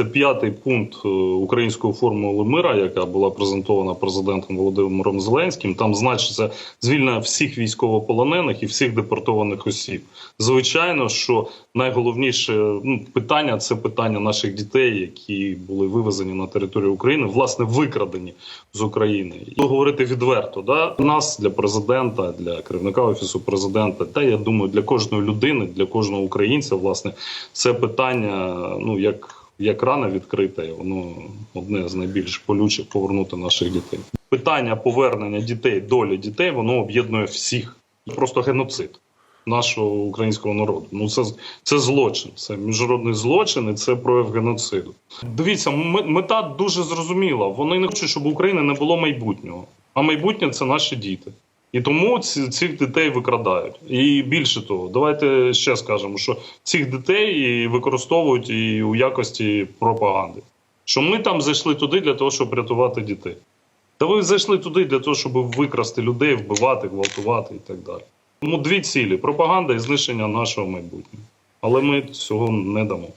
Це п'ятий пункт е, української формули мира, яка була презентована президентом Володимиром Зеленським. Там значиться звільнення всіх військовополонених і всіх депортованих осіб. Звичайно, що найголовніше ну, питання це питання наших дітей, які були вивезені на територію України, власне, викрадені з України. І говорити відверто, да нас для президента, для керівника офісу президента, та я думаю, для кожної людини, для кожного українця, власне, це питання, ну як. Як рана відкрита, і воно одне з найбільш болючих повернути наших дітей. Питання повернення дітей, долі дітей, воно об'єднує всіх. Просто геноцид нашого українського народу. Ну це це злочин, це міжнародний злочин, і це прояв геноциду. Дивіться, мета дуже зрозуміла. Вони не хочуть, щоб у України не було майбутнього. А майбутнє це наші діти. І тому ці, цих дітей викрадають. І більше того, давайте ще скажемо, що цих дітей використовують і у якості пропаганди. Що ми там зайшли туди для того, щоб рятувати дітей. Та ви зайшли туди для того, щоб викрасти людей, вбивати, гвалтувати і так далі. Тому дві цілі: пропаганда і знищення нашого майбутнього. Але ми цього не дамо.